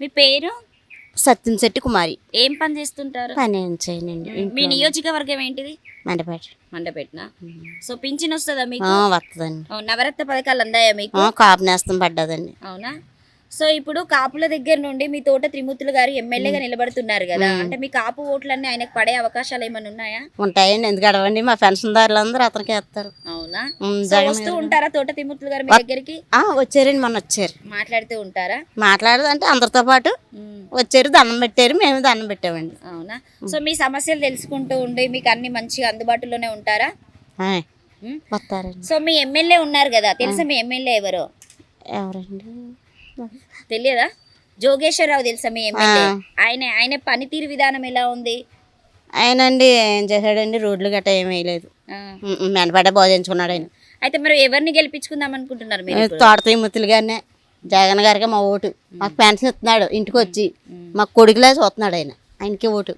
మీ పేరు? సత్యం శెట్టి కుమారి. ఏం పని చేస్తుంటారు? పని ఏం చేయనండి మీ నియోజకవర్గం ఏంటిది? మండపేట. మండపెట్టిన సో పింఛన్ వస్తుందా మీకు? వస్తుందండి ఓ, నవరత్న పథకాలు అందాయా మీకు? కాపు నేస్తం పడ్డదండి. అవునా? సో ఇప్పుడు కాపుల దగ్గర నుండి మీ తోట త్రిమూర్తులు గారు ఎమ్మెల్యేగా నిలబడుతున్నారు కదా. అంటే మీ కాపు ఓట్లన్నీ ఆయనకు పడే అవకాశాలు ఏమైనా ఉన్నాయా? ఉంటాయండి ఎందుకు అడవండి మా పెన్షన్దారులు అందరూ అతనికి వేస్తారు సో జగన్ వస్తూ ఉంటారా తోట త్రిమూర్తులు గారు మీ దగ్గరికి? వచ్చారండి మొన్న వచ్చారు. మాట్లాడుతూ ఉంటారా? మాట్లాడదు అంటే అందరితో పాటు వచ్చారు దండం పెట్టారు మేము దండం పెట్టామండి. అవునా? సో మీ సమస్యలు తెలుసుకుంటూ ఉండి మీకు అన్ని మంచిగా అందుబాటులోనే ఉంటారా? సో మీ ఎమ్మెల్యే ఉన్నారు కదా తెలుసా మీ ఎమ్మెల్యే ఎవరో? ఎవరండి? తెలియదా? జోగేశ్వరరావు తెలుసా మీ ఎమ్మెల్యే. ఆయన ఆయన పనితీరు విధానం ఎలా ఉంది? ఆయనండి ఏం చేశాడండి? రోడ్లు గట్ట ఏం వేయలేదు. ఆ. మెండపడ్డ భోజించుకున్నాడు ఆయన. అయితే మరి ఎవరిని గెలిపించుకుందాం అనుకుంటున్నారు మీరు? తోటతీ ముత్తులు గారినే. జగన్ గారికి మా ఓటు. మాకు పెన్షన్ ఇస్తున్నాడు. ఇంటికి వచ్చి మాకు కొడుకులే చూస్తున్నాడు ఆయన. ఆయనకి ఓటు.